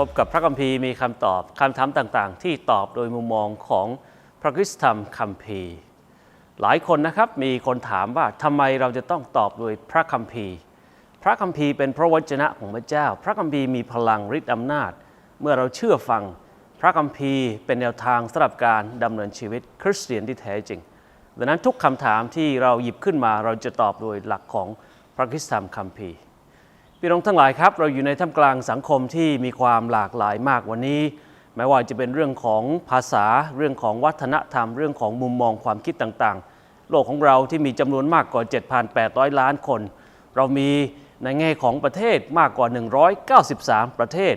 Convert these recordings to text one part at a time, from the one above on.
บพบกับพระคัมภีร์มีคำตอบคำถามต่างๆ ที่ตอบโดยมุมมองของพระคริสตธรรมคัมภีร์ หลายคนนะครับมีคนถามว่าทำไมเราจะต้องตอบโดยพระคัมภีร์ พระคัมภีร์เป็นพระวจนะของพระเจ้า พระคัมภีร์มีพลังฤทธิ์อำนาจ เมื่อเราเชื่อฟัง พระคัมภีร์เป็นแนวทางสำหรับการดำเนินชีวิตคริสเตียนที่แท้จริงดังนั้นทุกคำถามที่เราหยิบขึ้นมาเราจะตอบโดยหลักของพระคริสตธรรมคัมภีร์ พี่น้องทั้งหลายครับ เราอยู่ในท่ามกลางสังคมที่มีความหลากหลายมากวันนี้ ไม่ว่าจะเป็นเรื่องของภาษาเรื่องของวัฒนธรรม เรื่องของมุมมองความคิดต่างๆ โลกของเราที่มีจำนวนมากกว่า 7,800 ล้านคน เรามีในแง่ของประเทศมากกว่า 193 ประเทศ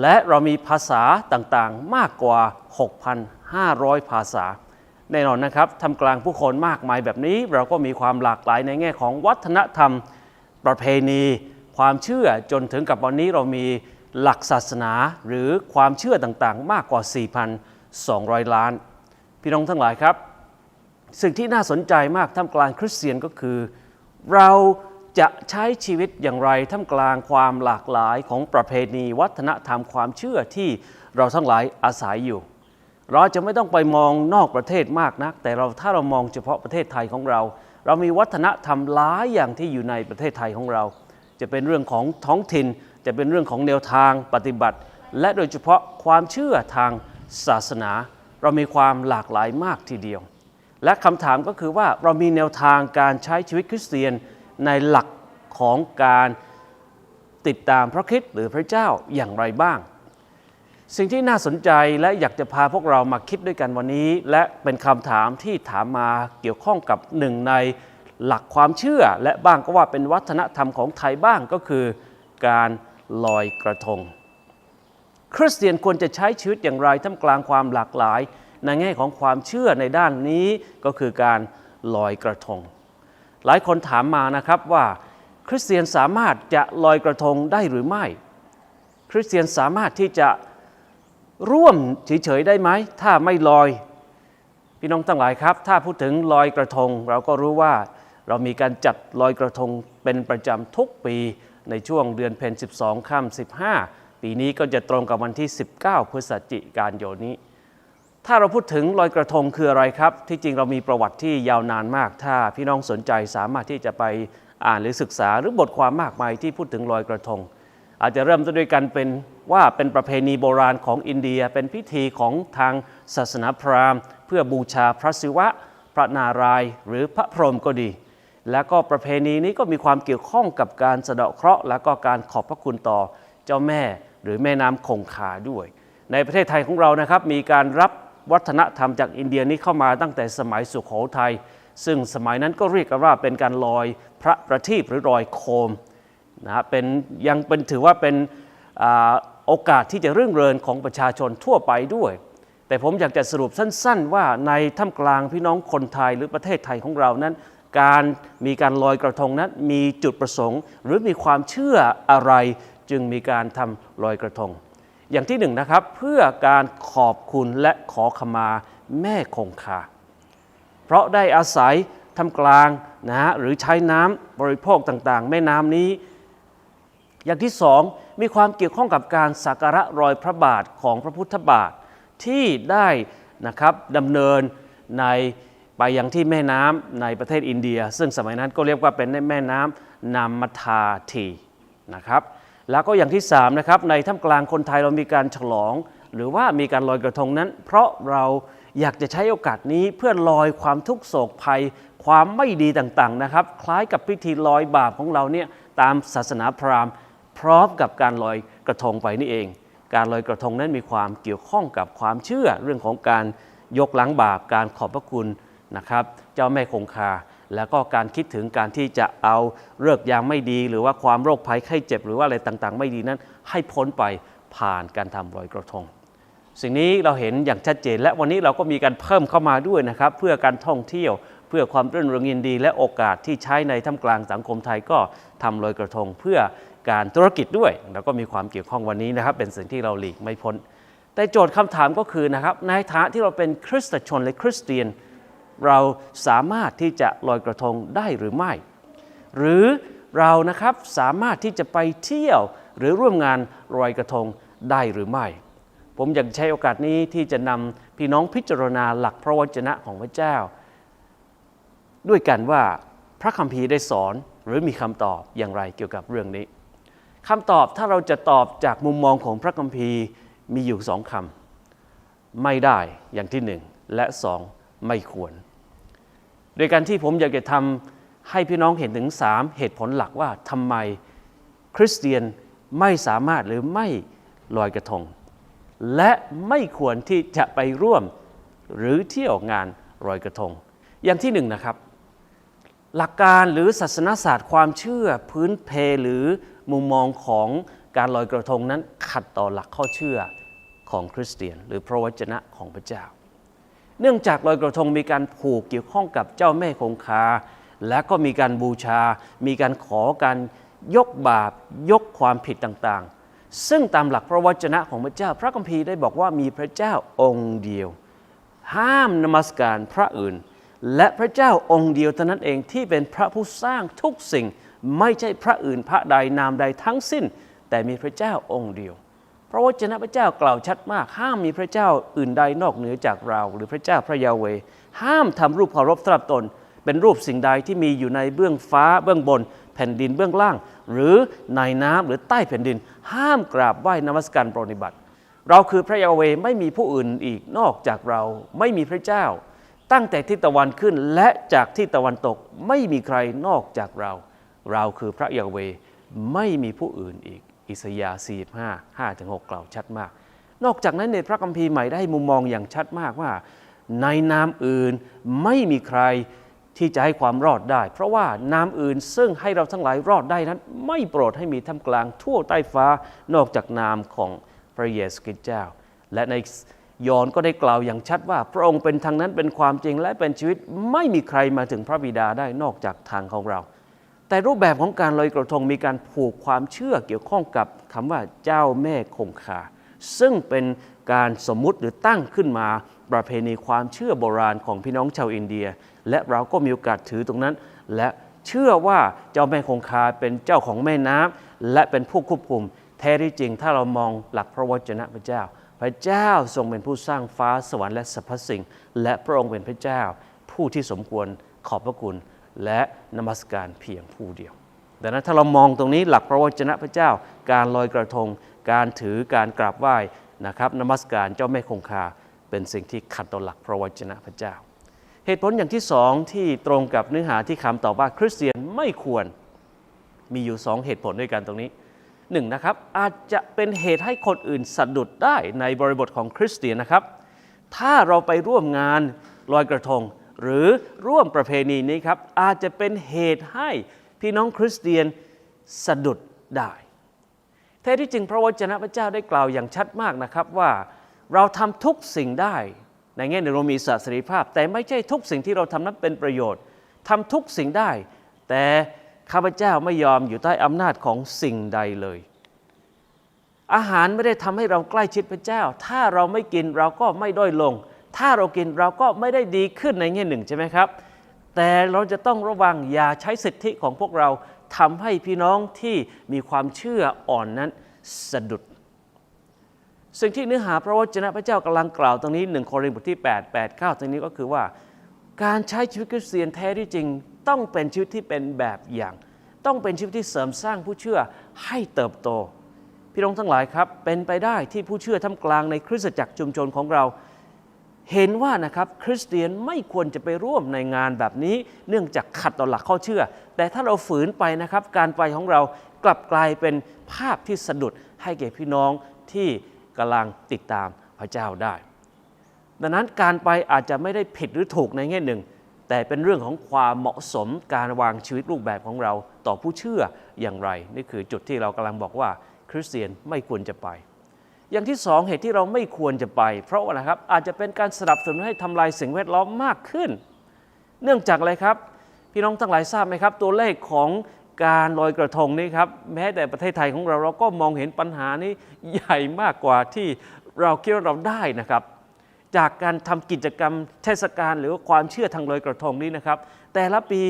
และเรามีภาษาต่างๆมากกว่า 6,500 ภาษา แน่นอนนะครับทำกลางผู้คนมากมายแบบนี้ เราก็มีความหลากหลายในแง่ของวัฒนธรรมประเพณี ความเชื่อจนถึงกับวันนี้เรามีหลักศาสนาหรือความเชื่อต่างๆ มากกว่า 4,200 ล้าน พี่น้องทั้งหลายครับ สิ่งที่น่าสนใจมากท่ามกลางคริสเตียนก็คือ เราจะใช้ชีวิตอย่างไรท่ามกลางความหลากหลายของประเพณี วัฒนธรรมความเชื่อที่เราทั้งหลายอาศัยอยู่ เราจะไม่ต้องไปมองนอกประเทศมากนัก แต่เราถ้าเรามองเฉพาะประเทศไทยของเรา เรามีวัฒนธรรมหลายอย่างที่อยู่ในประเทศไทยของเรา จะเป็นเรื่องของท้องถิ่น จะเป็นเรื่องของแนวทางปฏิบัติ และโดยเฉพาะความเชื่อทางศาสนา เรามีความหลากหลายมากทีเดียว และคำถามก็คือว่าเรามีแนวทางการใช้ชีวิตคริสเตียนในหลักของการติดตามพระคริสต์หรือพระเจ้าอย่างไรบ้าง สิ่งที่น่าสนใจและอยากจะพาพวกเรามาคิดด้วยกันวันนี้ และเป็นคำถามที่ถามมาเกี่ยวข้องกับหนึ่งใน หลักความเชื่อและบ้างก็ว่าเป็นวัฒนธรรมของไทยบ้างก็คือการลอยกระทง คริสเตียนควรจะใช้ชีวิตอย่างไรท่ามกลางความหลากหลาย ในแง่ของความเชื่อในด้านนี้ก็คือการลอยกระทง หลายคนถามมานะครับว่า คริสเตียนสามารถจะลอยกระทงได้หรือไม่ คริสเตียนสามารถที่จะร่วมเฉยๆได้ไหม ถ้าไม่ลอย พี่น้องทั้งหลายครับ ถ้าพูดถึงลอยกระทง เราก็รู้ว่า เรามีการจัดลอยกระทงเป็นประจำทุกปีในช่วงเดือนเพ็ญ 12ค่ำ15 ปีนี้ก็จะตรงกับวันที่ 19 พฤศจิกายนนี้ ถ้าเราพูดถึงลอยกระทงคืออะไรครับ ที่จริงเรามีประวัติที่ยาวนานมาก ถ้าพี่น้องสนใจสามารถที่จะไปอ่านหรือศึกษาหรือบทความมากมายที่พูดถึงลอยกระทง อาจจะเริ่มต้นด้วยกันเป็นว่าเป็นประเพณีโบราณของอินเดีย เป็นพิธีของทางศาสนาพราหมณ์ เพื่อบูชาพระศิวะ พระนารายณ์หรือพระพรหมก็ดี แล้วก็ประเพณีนี้ก็มีความเกี่ยวข้องกับการสะเดาะเคราะห์และก็การขอบพระคุณต่อเจ้าแม่หรือแม่น้ำคงคาด้วย ในประเทศไทยของเรานะครับมีการรับวัฒนธรรมจากอินเดียนี้เข้ามาตั้งแต่สมัยสุขโขทัยซึ่งสมัยนั้นก็เรียกกันว่าเป็นการลอยพระประทีปหรือลอยโคมนะฮะเป็นยังเป็นถือว่าเป็นอโอกาสที่จะเรื่องเริงของประชาชนทั่วไปด้วย แต่ผมอยากจะสรุปสั้น ๆ ว่าในท่ามกลางพี่น้องคนไทยหรือประเทศไทยของเรานั้น การมีการลอยกระทงนั้นมีจุดประสงค์ หรือมีความเชื่ออะไรจึงมีการทำลอยกระทง อย่างที่หนึ่งนะครับเพื่อการขอบคุณและขอขมาแม่คงคา เพราะได้อาศัยทำกลางนะฮะหรือใช้น้ำบริโภคต่างๆ แม่น้ำนี้ อย่างที่สองมีความเกี่ยวข้องกับการสักการะรอยพระบาทของพระพุทธบาทที่ได้นะครับดำเนินใน ไปยังที่แม่น้ำในประเทศอินเดีย ซึ่งสมัยนั้นก็เรียกว่าเป็นแม่น้ำนามัทาทีนะครับแล้วก็อย่างที่สามนะครับในท่ามกลางคนไทยเรามีการฉลอง หรือว่ามีการลอยกระทงนั้น เพราะเราอยากจะใช้โอกาสนี้เพื่อลอยความทุกข์โศกภัย ความไม่ดีต่างๆนะครับ คล้ายกับพิธีลอยบาปของเราเนี่ยตามศาสนาพราหมณ์ พร้อมกับการลอยกระทงไปนี่เอง การลอยกระทงนั้นมีความเกี่ยวข้องกับความเชื่อเรื่องของการยกล้างบาปการขอบพระคุณ นะครับ เจ้าแม่คงคา แล้วก็การคิดถึงการที่จะเอาเลิกยามไม่ดี หรือว่าความโรคภัยไข้เจ็บ หรือว่าอะไรต่างๆ ไม่ดีนั้น ให้พ้นไปผ่านการทำลอยกระทง สิ่งนี้เราเห็นอย่างชัดเจน และวันนี้เราก็มีการเพิ่มเข้ามาด้วยนะครับ เพื่อการท่องเที่ยวเพื่อความรื่นเริงยินดี และโอกาสที่ใช้ในท่ามกลางสังคมไทยก็ทำลอยกระทง เพื่อการธุรกิจด้วยแล้วก็มีความเกี่ยวข้องวันนี้นะครับ เป็นสิ่งที่เราหลีกไม่พ้น แต่โจทย์คำถามก็คือนะครับในฐานะที่เราเป็นคริสตชนและคริสเตียน เราสามารถที่จะลอยกระทงได้หรือไม่ หรือเรานะครับสามารถที่จะไปเที่ยวหรือร่วมงานลอยกระทงได้หรือไม่ ผมอยากใช้โอกาสนี้ที่จะนำพี่น้องพิจารณาหลักพระวจนะของพระเจ้า ด้วยกันว่าพระคัมภีร์ได้สอนหรือมีคำตอบอย่างไรเกี่ยวกับเรื่องนี้คำตอบถ้าเราจะตอบจากมุมมองของพระคัมภีร์มีอยู่สองคำไม่ได้อย่างที่หนึ่งและสองไม่ควร โดยการที่ผมอยากจะทำให้พี่น้องเห็นถึงสามเหตุผลหลักว่าทำไมคริสเตียนไม่สามารถหรือไม่ลอยกระทง และไม่ควรที่จะไปร่วมหรือเที่ยวงานลอยกระทง อย่างที่หนึ่งนะครับ หลักการหรือศาสนศาสตร์ความเชื่อพื้นเพหรือมุมมองของการลอยกระทงนั้นขัดต่อหลักข้อเชื่อของคริสเตียน หรือพระวจนะของพระเจ้า เนื่องจากลอยกระทงมีการผูกเกี่ยวข้องกับเจ้าแม่คงคา และก็มีการบูชา มีการขอการยกบาปยกความผิดต่างๆ ซึ่งตามหลักพระวจนะของพระเจ้า พระคัมภีร์ได้บอกว่ามีพระเจ้าองค์เดียว ห้ามนมัสการพระอื่น และพระเจ้าองค์เดียวเท่านั้นเองที่เป็นพระผู้สร้างทุกสิ่ง ไม่ใช่พระอื่นพระใดนามใดทั้งสิ้น แต่มีพระเจ้าองค์เดียว พระวจนะพระเจ้ากล่าวชัดมาก ห้ามมีพระเจ้าอื่นใดนอกเหนือจากเรา หรือพระเจ้าพระยาเว ห้ามทำรูปเคารพสำหรับตน เป็นรูปสิ่งใดที่มีอยู่ในเบื้องฟ้าเบื้องบน แผ่นดินเบื้องล่าง หรือในน้ำหรือใต้แผ่นดิน ห้ามกราบไหว้นมัสการปรนิบัติ เราคือพระยาเวไม่มีผู้อื่นอีกนอกจากเราไม่มีพระเจ้า ตั้งแต่ทิศตะวันขึ้นและจากทิศตะวันตกไม่มีใครนอกจากเรา เราคือพระยาเวไม่มีผู้อื่นอีก อิสยาห์45 5-6กล่าวชัดมาก นอกจากนั้นในพระคัมภีร์ใหม่ได้มุมมองอย่างชัดมากว่า ในนามอื่นไม่มีใครที่จะให้ความรอดได้ เพราะว่านามอื่นซึ่งให้เราทั้งหลายรอดได้นั้น ไม่โปรดให้มีท่ามกลางทั่วใต้ฟ้านอกจากนามของพระเยซูคริสต์เจ้า และในยอห์นก็ได้กล่าวอย่างชัดว่า พระองค์เป็นทางนั้นเป็นความจริงและเป็นชีวิตไม่มีใครมาถึงพระบิดาได้นอกจากทางของเรา แต่รูปแบบของการลอยกระทงมีการผูกความเชื่อเกี่ยวข้องกับคำว่าเจ้าแม่คงคา ซึ่งเป็นการสมมุติหรือตั้งขึ้นมาประเพณีความเชื่อโบราณของพี่น้องชาวอินเดีย และเราก็มีโอกาสถือตรงนั้น และเชื่อว่าเจ้าแม่คงคาเป็นเจ้าของแม่น้ำและเป็นผู้ควบคุม แท้ที่จริงถ้าเรามองหลักพระวจนะพระเจ้า พระเจ้าทรงเป็นผู้สร้างฟ้าสวรรค์และสรรพสิ่ง และพระองค์เป็นพระเจ้า ผู้ที่สมควรขอบพระคุณ และนมัสการเพียงผู้เดียว ดังนั้นถ้าเรามองตรงนี้หลักพระวจนะพระเจ้า การลอยกระทง การถือการกราบไหว้นะครับนมัสการเจ้าแม่คงคาเป็นสิ่งที่ขัดต่อหลักพระวจนะพระเจ้า เหตุผลอย่างที่สองที่ตรงกับเนื้อหาที่คำตอบว่าคริสเตียนไม่ควรมีอยู่สองเหตุผลด้วยกันตรงนี้หนึ่งนะครับอาจจะเป็นเหตุให้คนอื่นสะดุดได้ในบริบทของคริสเตียนนะครับ ถ้าเราไปร่วมงานลอยกระทง หรือร่วมประเพณีนี้ครับ อาจจะเป็นเหตุให้พี่น้องคริสเตียนสะดุดได้แท้ที่จริงพระวจนะพระเจ้าได้กล่าวอย่างชัดมากนะครับว่าเราทำทุกสิ่งได้ในแง่หนึ่งเรามีศาสรีภาพ แต่ไม่ใช่ทุกสิ่งที่เราทำนั้นเป็นประโยชน์ทำทุกสิ่งได้ แต่ข้าพเจ้าไม่ยอมอยู่ใต้อำนาจของสิ่งใดเลย อาหารไม่ได้ทำให้เราใกล้ชิดพระเจ้า ถ้าเราไม่กินเราก็ไม่ด้อยลง ถ้าเรากินเราก็ไม่ได้ดีขึ้นในแง่หนึ่งใช่ไหมครับ แต่เราจะต้องระวังอย่าใช้สิทธิของพวกเราทำให้พี่น้องที่มีความเชื่ออ่อนนั้นสะดุด สิ่งที่เนื้อหาพระวจนะพระเจ้ากำลังกล่าวตรงนี้หนึ่งโครินธ์บทที่ 8 8 9 ตรงนี้ก็คือว่า การใช้ชีวิตคริสเตียนแท้ที่จริง ต้องเป็นชีวิตที่เป็นแบบอย่าง ต้องเป็นชีวิตที่เสริมสร้างผู้เชื่อให้เติบโต พี่น้องทั้งหลายครับ เป็นไปได้ที่ผู้เชื่อท่ามกลางในคริสตจักรชุมชนของเรา เห็นว่านะครับคริสเตียนไม่ควรจะไปร่วมในงานแบบนี้ เนื่องจากขัดต่อหลักข้อเชื่อ แต่ถ้าเราฝืนไปนะครับ การไปของเรากลับกลายเป็นภาพที่สะดุดให้แก่พี่น้องที่กำลังติดตามพระเจ้าได้ ดังนั้นการไปอาจจะไม่ได้ผิดหรือถูกในแง่หนึ่ง แต่เป็นเรื่องของความเหมาะสมการวางชีวิตรูปแบบของเราต่อผู้เชื่ออย่างไร นี่คือจุดที่เรากำลังบอกว่าคริสเตียนไม่ควรจะไป อย่างที่สองเหตุที่เราไม่ควรจะไป เพราะว่านะครับอาจจะเป็นการสนับสนุนให้ทำลายสิ่งแวดล้อมมากขึ้น เนื่องจากอะไรครับ พี่น้องทั้งหลายทราบไหมครับ ตัวเลขของการลอยกระทงนี่ครับแม้แต่ประเทศไทยของเราเราก็มองเห็นปัญหานี้ใหญ่มากกว่าที่เราคิดว่าเราได้นะครับ จากการทำกิจกรรมเทศกาลหรือว่าความเชื่อทางลอยกระทงนี้นะครับ แต่ละปี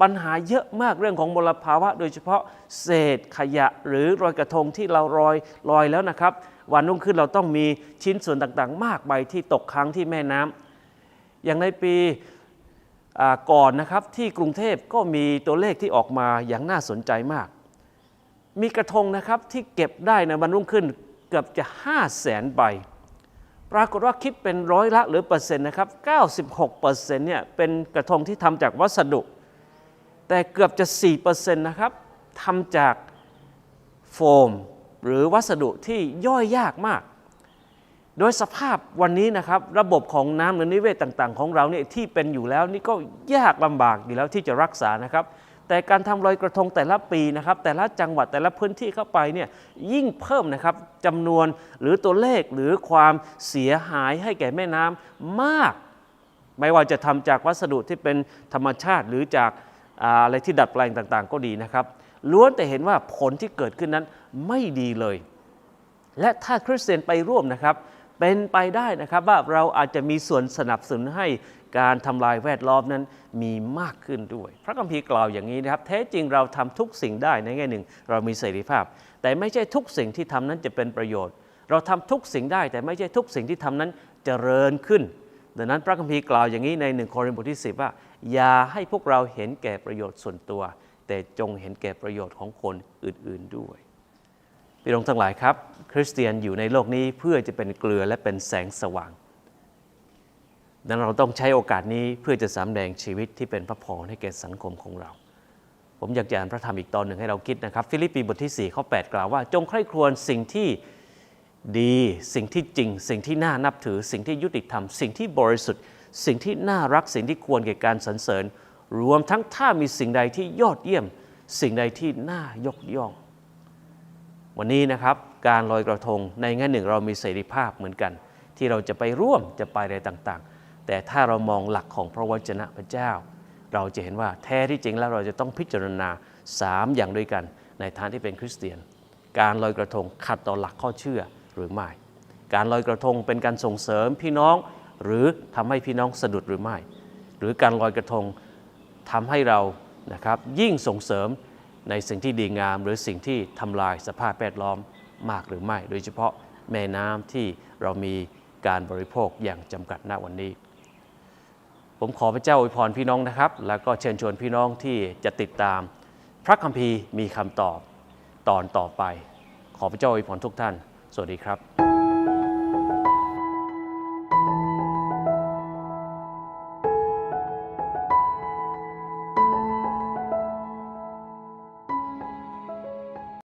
ปัญหาเยอะมากเรื่องของมลภาวะ โดยเฉพาะเศษขยะหรือรอยกระทงที่เราลอยลอยแล้วนะครับ วันรุ่งขึ้นเราต้องมีชิ้นส่วนต่างๆ มากใบที่ตกค้างที่แม่น้ำอย่างในปีก่อนนะครับที่กรุงเทพก็มีตัวเลขที่ออกมาอย่างน่าสนใจมาก มีกระทงนะครับที่เก็บได้ในวันรุ่งขึ้นเกือบจะ 5 0 0แสนใบ ปรากฏว่าคิดเป็นร้อยละหรือเปอร์เซ็นต์นะครับ 96เปอร์เซ็นต์เนี่ยเป็นกระทงที่ทำจากวัสดุ แต่เกือบจะ4เปอร์เซ็นต์นะครับทำจากโฟม หรือวัสดุที่ย่อยยากมาก โดยสภาพวันนี้นะครับระบบของน้ำหรือนิเวศต่างๆ ของเราเนี่ยที่เป็นอยู่แล้วนี่ก็ยากลำบากอยู่แล้วที่จะรักษานะครับ แต่การทำลอยกระทงแต่ละปีนะครับ แต่ละจังหวัดแต่ละพื้นที่เข้าไปเนี่ยยิ่งเพิ่มนะครับจำนวนหรือตัวเลขหรือความเสียหายให้แก่แม่น้ำมาก ไม่ว่าจะทำจากวัสดุที่เป็นธรรมชาติหรือจากอะไรที่ดัดแปลงต่างๆ ก็ดีนะครับล้วนแต่เห็นว่าผลที่เกิดขึ้นนั้น ไม่ดีเลย และถ้าคริสเตียนไปร่วมนะครับ เป็นไปได้นะครับว่าเราอาจจะมีส่วนสนับสนุนให้การทำลายแวดล้อมนั้นมีมากขึ้นด้วย พระคัมภีร์กล่าวอย่างนี้นะครับ แท้จริงเราทำทุกสิ่งได้ในแง่หนึ่ง เรามีเสรีภาพ แต่ไม่ใช่ทุกสิ่งที่ทำนั้นจะเป็นประโยชน์ เราทำทุกสิ่งได้ แต่ไม่ใช่ทุกสิ่งที่ทำนั้นเจริญขึ้น ดังนั้นพระคัมภีร์กล่าวอย่างนี้ในหนึ่งโครินธ์บทที่ 10 ว่า อย่าให้พวกเราเห็นแก่ประโยชน์ส่วนตัว แต่จงเห็นแก่ประโยชน์ของคนอื่น ๆด้วย พี่น้องทั้งหลายครับ คริสเตียนอยู่ในโลกนี้เพื่อจะเป็นเกลือและเป็นแสงสว่างดังนั้นเราต้องใช้โอกาสนี้เพื่อจะสำแดงชีวิตที่เป็นพระพรให้แก่สังคมของเรา ผมอยากจะอ่านพระธรรมอีกตอนหนึ่งให้เราคิดนะครับ ฟิลิปปีบทที่4ข้อ8กล่าวว่า จงใคร่ครวญสิ่งที่ดีสิ่งที่จริง สิ่งที่น่านับถือ สิ่งที่ยุติธรรม สิ่งที่บริสุทธิ์ สิ่งที่น่ารักสิ่งที่ควรแก่การสรรเสริญ รวมทั้งถ้ามีสิ่งใดที่ยอดเยี่ยม สิ่งใดที่น่ายกย่อง วันนี้นะครับการลอยกระทงในแง่หนึ่งเรามีเสรีภาพเหมือนกัน ที่เราจะไปร่วมจะไปอะไรต่างๆ แต่ถ้าเรามองหลักของพระวจนะพระเจ้า เราจะเห็นว่าแท้ที่จริงแล้วเราจะต้องพิจารณา 3 อย่างด้วยกันในฐานที่เป็นคริสเตียน การลอยกระทงขัดต่อหลักข้อเชื่อหรือไม่ การลอยกระทงเป็นการส่งเสริมพี่น้อง หรือทำให้พี่น้องสะดุดหรือไม่ หรือการลอยกระทงทำให้เรานะครับยิ่งส่งเสริม ในสิ่งที่ดีงาม หรือสิ่งที่ทำลายสภาพแวดล้อมมากหรือไม่ โดยเฉพาะแม่น้ำที่เรามีการบริโภคอย่างจำกัดณวันนี้ ผมขอพระเจ้าอวยพรพี่น้องนะครับ แล้วก็เชิญชวนพี่น้องที่จะติดตาม พระคัมภีร์มีคำตอบตอนต่อไป ขอพระเจ้าอวยพรทุกท่าน สวัสดีครับ